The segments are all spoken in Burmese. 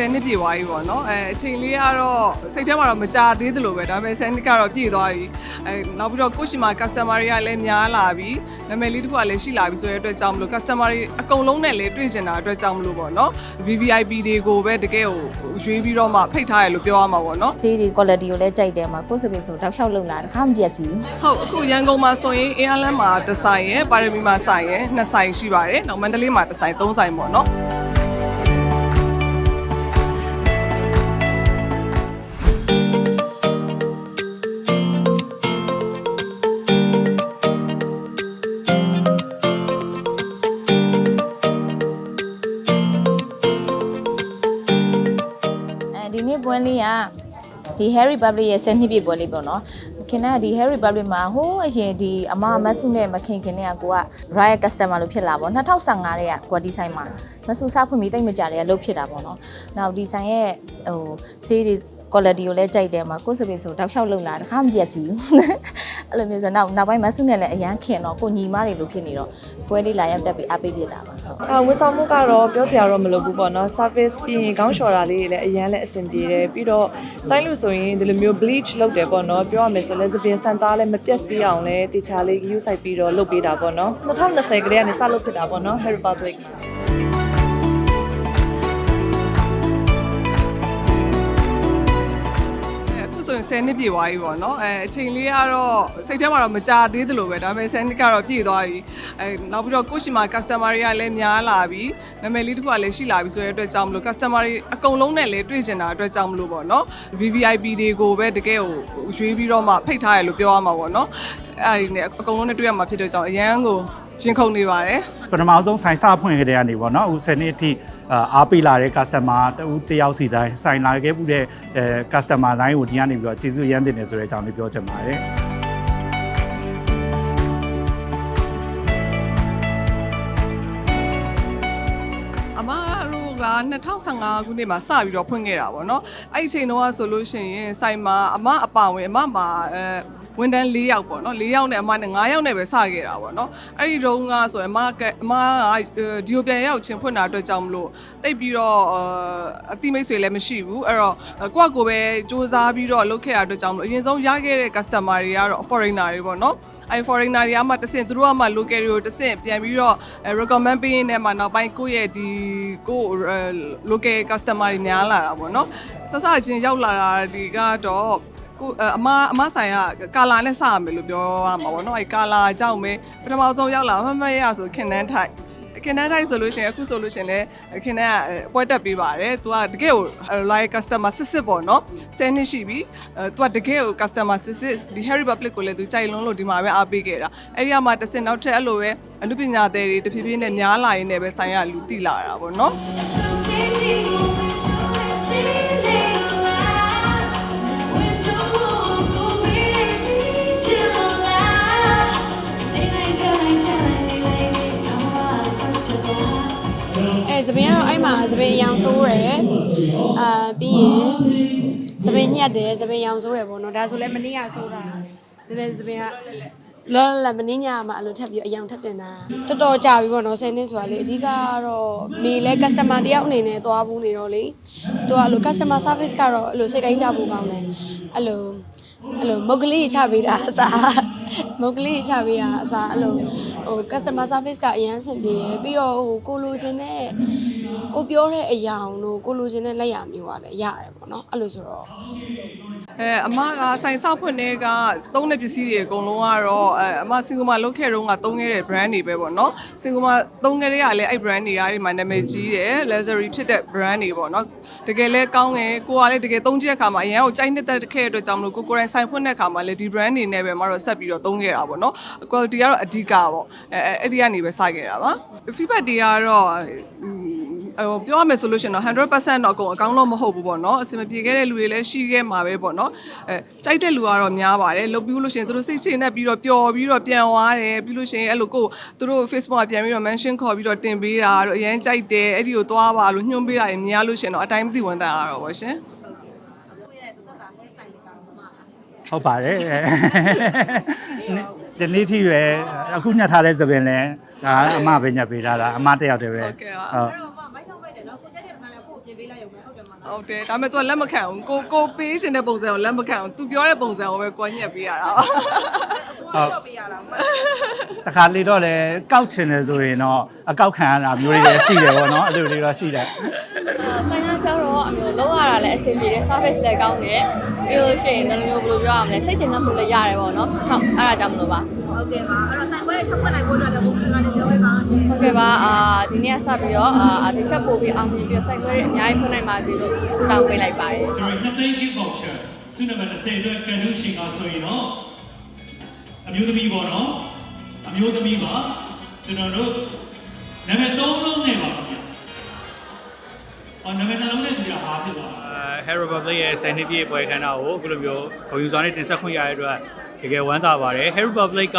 10နှစ်ပြည့်သွားပြီပေါ့နော်အဲအချိန်လေးကတော့စိတ်ထဲမှာတော့မကြသေးသလိုပဲဒါပေမဲ့10နှစ်ကတော့ပြည့်သွားပြီအဲနောက်ပြီးတော့ကိုယ့်ရှိမှာ customer တွေကလည်းများလာပြီနာမည်လေးတစ်ခုကလည်းရှိလာပြီဆိုတဲ့အတွက်ကြောင့်မလို့ customer တွေအကုန်လုံးနဲ့လည်းတွေ့ကျင်တာအတွက်ကြောင့်မလို့ပေါ့နော် VVIP တွေကိုပဲတကယ်ကိုရွေးပြီးတော့မှဖိတ်ထားတယ်လို့ပြောရမှာပေါ့နော်ဈေးတွေ quality ကိုလည်းကြိုက်တယ်မှာကိုယ်စပင်းဆိုတောက်လျှောက်လုံလာတခါမပြတ်စီဘူးဟုတ်အခုရန်ကုန်မှာဆိုရင်အင်းအားလမ်းမှာတစ်ဆိုင်ရယ်ပါရမီမှာဆိုင်ရယ်နှစ်ဆိုင်ရှိပါတယ်နောက်မန္တလေးမှာတစ်ဆိုင်သုံးဆိုင်ပေါ့နော် အဲဒီနေ့ပွဲလေးကဒီ Harry Republic ရဲ့10နှစ်ပြည့်ပွဲလေးပေါ့နော်ခင်ဗျားကဒီ Harry Republic မှာဟိုးအရင်ဒီအမမဆုနဲ့မခင်ခင်နဲ့ကကိုက Riot Customer လို့ဖြစ်လာပေါ့2015တဲ့ကကိုကဒီဆိုင်မှာမဆုစားဖွင့်ပြီးတိတ်မကြတဲ့ကလုတ်ဖြစ်တာပေါ့နော်နောက်ဒီဆိုင်ရဲ့ဟိုဆေးတွေ quality ကိုလည်းကြိုက်တယ်မှာကိုယ်စပင်းဆိုတောက်လျှောက်လုံလာတခါမပြတ်စီဘူးအဲ့လိုမျိုးဆိုတော့နောက်ပိုင်းမဆုနဲ့လည်းအရန်ခင်တော့ကိုညီမတွေလို့ဖြစ်နေတော့ပွဲလေးလာရောက်တက်ပြီးအားပေးပြတာပါဟုတ်အာဝန်ဆောင်မှုကတော့ပြောစရာတော့မလိုဘူးပေါ့နော် service ပြီးရင်ခေါင်းလျှော်တာလေးတွေလည်းအရန်လည်းအဆင်ပြေတယ်ပြီးတော့စိုင်းလို့ဆိုရင်ဒီလိုမျိုး bleach လုပ်တယ်ပေါ့နော်ပြောရမယ်ဆိုလဲသပင်စံသားလည်းမပြတ်စီးအောင်လည်းတေချာလေး use ဆိုင်ပြီးတော့လုပ်ပေးတာပေါ့နော်2020ကလေးကနေစလုပ်ဖြစ်တာပေါ့နော် Harry Republic မှာ ခုဆိုရင်10နှစ်ပြည့်သွားပြီပေါ့နော်အဲအချိန်လေးကတော့စိတ်ထဲမှာတော့မကြသေးသလိုပဲဒါပေမဲ့10နှစ်ကတော့ပြည့်သွားပြီအဲနောက်ပြီးတော့ကိုယ့်ရှိမှာ customer တွေကလည်းများလာပြီနာမည်လေးတစ်ခုကလည်းရှိလာပြီဆိုတဲ့အတွက်ကြောင့်မလို့ customer တွေအကုန်လုံးနဲ့လည်းတွေ့ကျင်တာအတွက်ကြောင့်မလို့ပေါ့နော် VVIP တွေကိုပဲတကယ်ကိုရွေးပြီးတော့မှဖိတ်ထားတယ်လို့ပြောရမှာပေါ့နော်အဲဒီနဲ့အကုန်လုံးနဲ့တွေ့ရမှာဖြစ်တဲ့ကြောင့်အရန်ကို ရင်ခုန်နေပါတယ်ပထမဆုံးဆိုင်စဖွင့်ခဲ့တဲ့ကနေပေါ့နော်အခု10နှစ်အထိအာအားပေးလာတဲ့ customer တဦးတစ်ယောက်စီတိုင်းဆိုင်လာခဲ့မှုတဲ့အဲ customer တိုင်းကိုဒီကနေပြီးတော့ကျေးဇူးရမ်းတင်နေဆိုတဲ့အကြောင်းလေးပြောချင်ပါတယ်အမတို့က2015ခုနှစ်မှာစပြီးတော့ဖွင့်ခဲ့တာပေါ့နော်အဲ့ဒီအချိန်တုန်းကဆိုလို့ရှိရင်စိုင်မှာအမအပါဝင်အမမှာအဲ ဝန်တန်း၄ယောက်ပေါ့နော်၄ယောက်နဲ့အမနဲ့၅ယောက်နဲ့ပဲစခဲ့တာပေါ့နော်အဲ့ဒီတုန်းကဆိုရင်အမကအမကဒီကိုပြန်ရောက်ချင်းဖွင့်တာအတွက်ကြောင့်မလို့တိတ်ပြီးတော့အတိမိတ်ဆွေလည်းမရှိဘူးအဲ့တော့ကိုယ့်ကိုယ်ပဲစူးစမ်းပြီးတော့လုပ်ခဲ့တာအတွက်ကြောင့်မလို့အရင်ဆုံးရခဲ့တဲ့ customer တွေကတော့ foreigner တွေပေါ့နော်အဲ foreigner တွေကမှတဆင့်သူတို့ကမှ local တွေကိုတဆင့်ပြန်ပြီးတော့အဲ recommend ပေးရင်းနဲ့မှနောက်ပိုင်းကိုယ့်ရဲ့ဒီကိုယ့်အဲ local customer တွေများလာတာပေါ့နော်ဆက်စချင်းရောက်လာတာဒီကတော့ ကိုအဲအမအမဆိုင်ကကာလာနဲ့စရမယ်လို့ပြောရမှာပေါ့နော်အဲကာလာအကြောင်းပဲပထမဆုံးရောက်လာမမရဆိုခင်နန်းထိုက်ခင်နန်းထိုက်ဆိုလို့ရှိရင်အခုဆိုလို့ရှိရင်လည်းခင်နန်းကပွဲတက်ပေးပါတယ်။ तू ကတကယ်ကို like customer စစ်စစ်ပေါ့နော်။10နှစ်ရှိပြီ။အဲ तू ကတကယ်ကို customer စစ်စစ်ဒီ Harry Public ကိုလည်း तू ကြိုက်လုံးလို့ဒီမှာပဲအားပေးခဲ့တာ။အဲဒီကမှတစ်စင်နောက်ထပ်အဲ့လိုပဲအနုပညာသည်တွေတဖြည်းဖြည်းနဲ့များလာရင်းနဲ့ပဲဆိုင်ရလူတိလာတာပေါ့နော်။ ။ မှာသပင်ရောင်ဆိုးတယ်။အာပြီးရင်သပင်ညက်တယ်သပင်ရောင်ဆိုးတယ်ပေါ့နော်။ဒါဆိုလည်းမနေ့ကဆိုးတာ။ဒါပေမဲ့သပင်ကလောလောမင်းညမှာအလိုထပ်ပြီးအယောင်ထပ်တင်တာတော်တော်ကြာပြီပေါ့နော်10နှစ်ဆိုတာလေအဓိကကတော့မေလဲ customer တယောက်အနေနဲ့သွားဘူးနေတော့လေသူကအဲ့လို customer service ကတော့အဲ့လိုစိတ်တိုင်းကြဖို့ကောင်းတယ်အဲ့လိုအဲ့လိုမုတ်ကလေးချပေးတာအစား မုတ်ကလေးချပေးတာအစားအဲ့လိုဟို customer service ကအရန်ဆင်ပြေရယ်ပြီးတော့ဟိုကိုလိုချင်တဲ့ကိုပြောတဲ့အရာတို့ကိုလိုချင်တဲ့လက်ရမျိုးကလည်းရတယ်ပေါ့နော်အဲ့လိုဆိုတော့ အဲအမကဆိုင်ဆောက်ဖွင့်တဲ့ကသုံးတဲ့ပစ္စည်းတွေအကုန်လုံးကတော့အဲအမစင်ကာပူမှာလုပ်ခဲ့တော့ကသုံးခဲ့တဲ့ brand တွေပဲပေါ့နော်စင်ကာပူမှာသုံးခဲ့တဲ့ကလည်းအဲ့ brand တွေကဒီမှာနာမည်ကြီးတယ် luxury ဖြစ်တဲ့ brand တွေပေါ့နော်တကယ်လဲကောင်းတယ်ကိုကလည်းတကယ်သုံးကြတဲ့အခါမှာအရင်ကကြိုက်နေတဲ့ခဲ့တဲ့အတွက်ကြောင့်မလို့ကိုကိုယ်တိုင်ဆိုင်ဖွင့်တဲ့အခါမှာလည်းဒီ brand တွေနဲ့ပဲမတော့ဆက်ပြီးတော့သုံးခဲ့တာပေါ့နော် quality ကတော့အဓိကပေါ့အဲအဲ့ဒီကနေပဲစခဲ့တာပါ feedback တွေကတော့ ဟိုပြောရမယ်ဆိုလို့ရှိရင်တော့100%တော့အကုန်အကောင်းတော့မဟုတ်ဘူးပေါ့နော်အဆင်မပြေခဲ့တဲ့လူတွေလည်းရှိခဲ့မှာပဲပေါ့နော်အဲကြိုက်တဲ့လူကတော့များပါတယ်လုပ်ပြီးလို့ရှိရင်သူတို့စိတ်ချနဲ့ပြီးတော့ပျော်ပြီးတော့ပြန်သွားတယ်ပြီးလို့ရှိရင်အဲ့လိုကိုသူတို့ Facebook ကပြန်ပြီးတော့ mention ခေါ်ပြီးတော့တင်ပေးတာတော့အရင်ကြိုက်တယ်အဲ့ဒီကိုသွားပါလို့ညွှန်ပေးတာရင်များလို့ရှိရင်တော့အတိုင်းမသိဝန်တန်ရတော့ပါရှင်ဟုတ်ပါတယ်ဒီနေ့ထိပဲအခုညှက်ထားတဲ့သပင်လဲဒါအမပဲညှက်ပေးထားတာအမတစ်ယောက်တည်းပဲဟုတ်မိုက်တော့မိုက်တယ်နော်ကိုကြက်တဲ့ပစံလည်းကို့ပြင်ပေးလိုက်ရုံပဲ ဟုတ်တယ်မလားဟုတ်တယ်ဒါပေမဲ့ तू ကလက်မခံဘူးကိုကိုပေးချင်တဲ့ပုံစံကိုလက်မခံဘူး तू ပြောတဲ့ပုံစံကိုပဲကွန်ရက်ပေးရတာပါဟုတ်တခါလေတော့လေကောက်ချင်တယ်ဆိုရင်တော့အကောက်ခံရတာမျိုးတွေလည်းရှိတယ်ပေါ့နော်အဲ့လိုတွေတော့ရှိတယ်ဆိုင်ကကျတော့အမျိုးလောက်ရတာလည်းအဆင်ပြေတယ် service လည်းကောင်းတယ်ပြီးလို့ရှိရင်လည်းမျိုးဘယ်လိုပြောရမလဲစိတ်ကျဉ်တဲ့မှုလည်းရတယ်ပေါ့နော်ဟုတ်အဲ့ဒါကြောင့်မလို့ပါ ဟုတ်ကဲ့ပါအဲ့တော့ဆိုင်ပွဲတွေထုတ်ဖွင့်နိုင်ဖို့အတွက်လည်းဘုံစကားလေးပြောပေးပါရှင်ဟုတ်ကဲ့ပါအာဒီနေ့ကစပြီးတော့အာဒီထက်ပိုပြီးအောင်မြင်ပြီးတော့ဆိုင်ပွဲတွေအများကြီးဖွင့်နိုင်ပါစေလို့ဆုတောင်းပေးလိုက်ပါတယ်ကျွန်တော်နှစ်သိန်း gift voucher စုနံပါတ်30အတွက်ကန်လို့ရှင်ကဆိုရင်တော့အမျိုးသမီးပေါ့နော်အမျိုးသမီးပါကျွန်တော်တို့နာမည်၃လုံးနဲ့ပါခင်ဗျာအော်နာမည်နှလုံးနဲ့ကြည့်ရအားဖြစ်ပါ Hair Republic ရဲ့ဆိုင်နှစ်ပြည့်ပွဲခန်းနာကိုအခုလိုမျိုးဂုဏ်ယူစွာနဲ့တင်ဆက်ခွင့်ရတဲ့အတွက် တကယ်ဝမ်းသာပါတယ် Hair Republic က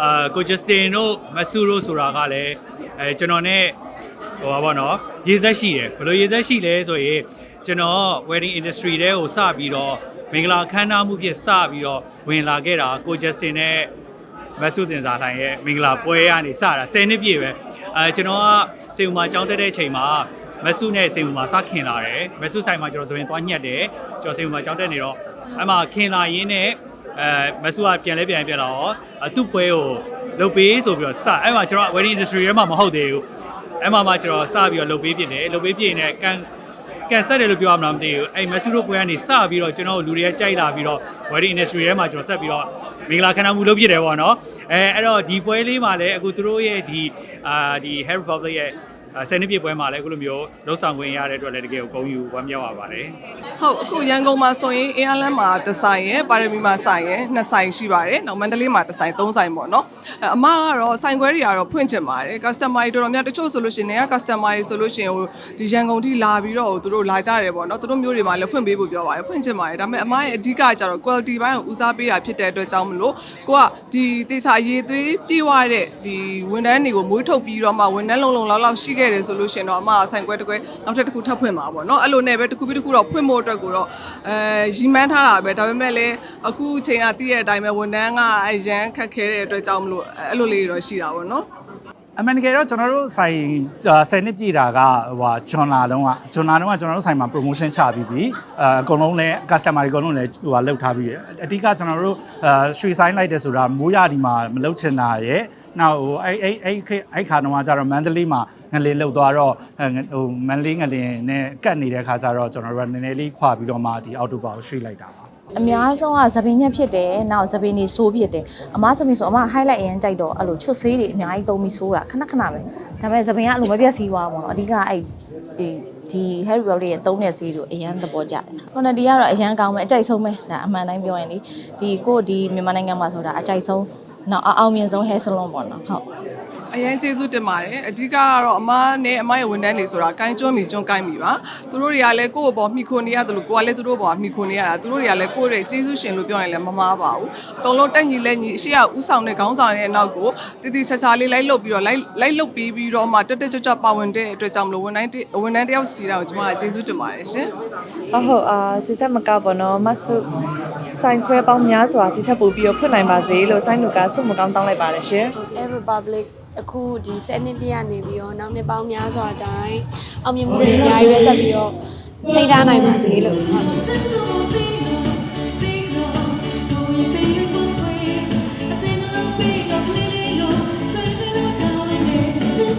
အာကိုဂျစတင်တို့မဆူတို့ဆိုတာကလည်းအဲကျွန်တော်နဲ့ဟိုပါဘောနော်ရေးဆက်ရှိတယ်ဘယ်လိုရေးဆက်ရှိလဲဆိုရင်ကျွန်တော် wedding industry တဲကိုစပြီးတော့မင်္ဂလာခမ်းနားမှုဖြစ်စပြီးတော့ဝင်လာခဲ့တာကိုဂျစတင်နဲ့မဆုတင်စာထိုင်ရဲ့မင်္ဂလာပွဲကနေစတာ10နှစ်ပြည့်ပဲအဲကျွန်တော်ကစေဥမာကြောင်းတက်တဲ့အချိန်မှာမဆုနဲ့စေဥမာစခင်လာတယ်မဆုဆိုင်မှာကျွန်တော်ဆိုရင်သွားညှက်တယ်ကျွန်တော်စေဥမာကြောင်းတက်နေတော့အဲ့မှာခင်လာရင်းနဲ့ အဲမဆုကပြန်လဲပြန်ပြန်လာတော့အသူ့ပွဲကိုလုတ်ပေးဆိုပြီးတော့စအဲ့မှာကျွန်တော် wedding industry ထဲမှာမဟုတ်သေးဘူးအဲ့မှာမှကျွန်တော်စပြီးတော့လုတ်ပေးဖြစ်တယ်လုတ်ပေးဖြစ်နေကန်ကန်ဆက်တယ်လို့ပြောရမလားမသိဘူးအဲ့မက်ဆူတို့ပွဲကနေစပြီးတော့ကျွန်တော်တို့လူတွေကကြိုက်လာပြီးတော့ wedding industry ထဲမှာကျွန်တော်ဆက်ပြီးတော့မင်္ဂလာခမ်းနားမှုလုပ်ဖြစ်တယ်ပေါ့နော်အဲအဲ့တော့ဒီပွဲလေးမှာလည်းအခုသူတို့ရဲ့ဒီအာဒီ Hair Republic ရဲ့ ဆယ်နှစ်ပြည့်ပွဲမှာလည်းအခုလိုမျိုးလှုပ်ဆောင်ခွင့်ရတဲ့အတွက်လည်းတကယ်ကိုဂုဏ်ယူဝမ်းမြောက်ပါပါတယ်ဟုတ်အခုရန်ကုန်မှာဆိုရင်အင်းအားလန်းမှာတစ်ဆိုင်ရယ်ပါရမီမှာဆိုင်ရယ်နှစ်ဆိုင်ရှိပါတယ်။နောက်မန္တလေးမှာတစ်ဆိုင်သုံးဆိုင်ပေါ့နော်။အအမကတော့ဆိုင်ခွဲတွေကတော့ဖွင့်ချင်ပါတယ်။ customer တွေတော်တော်များတချို့ဆိုလို့ရှိရင်နေက customer တွေဆိုလို့ရှိရင်ဟိုဒီရန်ကုန်ထိလာပြီးတော့သူတို့လာကြတယ်ပေါ့နော်။သူတို့မျိုးတွေမှာလည်းဖွင့်ပေးဖို့ပြောပါတယ်။ဖွင့်ချင်ပါတယ်။ဒါပေမဲ့အမရဲ့အဓိကကျတော့ quality ဘိုင်းကိုဦးစားပေးတာဖြစ်တဲ့အတွက်ကြောင့်မလို့ကိုကဒီတေချာရေးသွေးပြေးွားတဲ့ဒီဝန်ထမ်းတွေကိုမွေးထုတ်ပြီးတော့မှဝန်ထမ်းလုံးလုံးလောက်လောက်ရှိခဲ့တယ်ဆိုလို့ရှိရင်တော့အမကဆိုင်ခွဲတစ်ခွဲနောက်ထပ်တစ်ခုထပ်ဖွင့်ပါပေါ့နော်။အဲ့လိုနဲ့ပဲတစ်ခုပြီးတစ်ခုတော့ဖွင့်ဖို့အတွက်ကိုတော့အဲရီမန်းထားတာပဲဒါပေမဲ့လည်းအခုချိန်ကတည့်တဲ့အတိုင်းပဲဝန်ထမ်းကအရန်ခက်ခဲတဲ့အတွက်ကြောင့်မလို့အဲ့လိုလေးတွေတော့ရှိတာပေါ့နော်အမှန်တကယ်တော့ကျွန်တော်တို့ဆိုင်ဆယ်နှစ်ပြည့်တာကဟိုဂျွန်လာလုံးကဂျွန်လာလုံးကကျွန်တော်တို့ဆိုင်မှာ promotion ချပြီးပြီအဲအကုန်လုံးလည်း customer တွေအကုန်လုံးလည်းဟိုဟာလောက်ထားပြီးရအဓိကကျွန်တော်တို့အဲရွှေဆိုင်လိုက်တယ်ဆိုတာမိုးရဒီမှာမလောက်ချင်တာရဲ့ နောက်ဟိုအဲ့အဲ့အဲ့အဲ့ခါတော့ကျတော့မန္တလေးမှာငလင်လောက်သွားတော့ဟိုမန္တလေးငလင်နဲ့ကတ်နေတဲ့ခါကျတော့ကျွန်တော်တို့ကနည်းနည်းလေးခွာပြီးတော့မှဒီအော်တိုဘာကိုရွှေ့လိုက်တာပါအများဆုံးကသပင်ညက်ဖြစ်တယ်နောက်သပင်နေဆိုးဖြစ်တယ်အမားသပင်ဆိုအမ highlight အရင်ကြိုက်တော့အဲ့လိုချွတ်ဆေးတွေအများကြီးသုံးပြီးဆိုးတာခဏခဏပဲဒါပေမဲ့သပင်ကအဲ့လိုမပြတ်စည်းသွားဘူးပေါ့နော်အဓိကအဲ့ဒီဒီ Harry Potter ရဲ့သုံးတဲ့ဆေးတို့အရန်သဘောကျတယ်။ quality ကတော့အရန်ကောင်းပဲအကြိုက်ဆုံးပဲဒါအမှန်တိုင်းပြောရင်လေဒီကိုဒီမြန်မာနိုင်ငံမှာဆိုတာအကြိုက်ဆုံး နောက်အအောင်မြင်ဆုံး hair salon ပေါ့နော်ဟုတ်အရင်ကျေးဇူးတင်ပါတယ်အဓိကကတော့အမနဲ့အမရဲ့ဝန်ထမ်းတွေဆိုတာကိုင်းကျွန်းမီကျွန်းကိုင်းမီပါသူတို့တွေကလည်းကိုယ့်ဘောမိခိုနေရတယ်လို့ကိုကလည်းသူတို့ဘောမိခိုနေရတာသူတို့တွေကလည်းကိုယ့်ရဲ့ကျေးဇူးရှင်လို့ပြောရင်လည်းမမားပါဘူးအကုန်လုံးတက်ညီလက်ညီအရှိကဥဆောင်တဲ့ခေါင်းဆောင်ရဲ့နောက်ကိုတည်တည်ချာချာလေးလိုက်လုပ်ပြီးတော့လိုက်လိုက်လုပ်ပြီးပြီးတော့မှတက်တက်ကြွကြွပါဝင်တဲ့အတွက်ကြောင့်မလို့ဝန်ထမ်းဝန်ထမ်းတယောက်စီတာကိုကျွန်မကကျေးဇူးတင်ပါတယ်ရှင်ဟုတ်ဟုတ်အာဒီထက်မကပေါ့နော်မဆု ဆိုင်ခွဲပေါင်းများစွာဒီထက်ပိုပြီးတော့ဖွင့်နိုင်ပါစေလို့ဆိုင်လူကဆုမကောင်းတောင်းလိုက်ပါတယ်ရှင် Air Republic အခုဒီ7နှစ်ပြည့်ကနေပြီးတော့နောက်နှစ်ပေါင်းများစွာတိုင်းအောင်မြင်မှုတွေအများကြီးပဲဆက်ပြီးတော့ချိန်ထားနိုင်ပါစေလို့ဟုတ်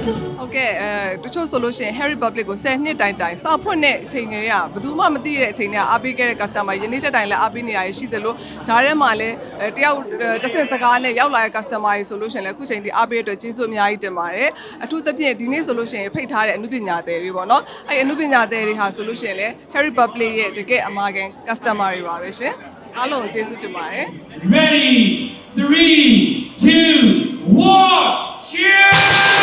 ဟုတ်ကဲ့အဲတချို့ဆိုလို့ရှိရင် Harry Public ကို10နှစ်တိုင်တိုင်စဖွင့်တဲ့အချိန်တွေကဘယ်သူမှမသိတဲ့အချိန်တွေကအားပေးခဲ့တဲ့ customer ယနေ့တက်တိုင်လည်းအားပေးနေရရှိသလိုဂျားထဲမှာလည်းအဲတယောက်တစ်ဆင့်စကားနဲ့ရောက်လာတဲ့ customer တွေဆိုလို့ရှိရင်လည်းအခုချိန်ဒီအားပေးတဲ့အတွက်ကျေးဇူးအများကြီးတင်ပါတယ်အထူးသဖြင့်ဒီနေ့ဆိုလို့ရှိရင်ဖိတ်ထားတဲ့အမှုပညာသည်တွေပေါ့နော်အဲအမှုပညာသည်တွေဟာဆိုလို့ရှိရင်လည်း Harry Public ရဲ့တကယ်အမာခံ customer တွေပါပဲရှင်အားလုံးကိုကျေးဇူးတင်ပါတယ် Ready 3 2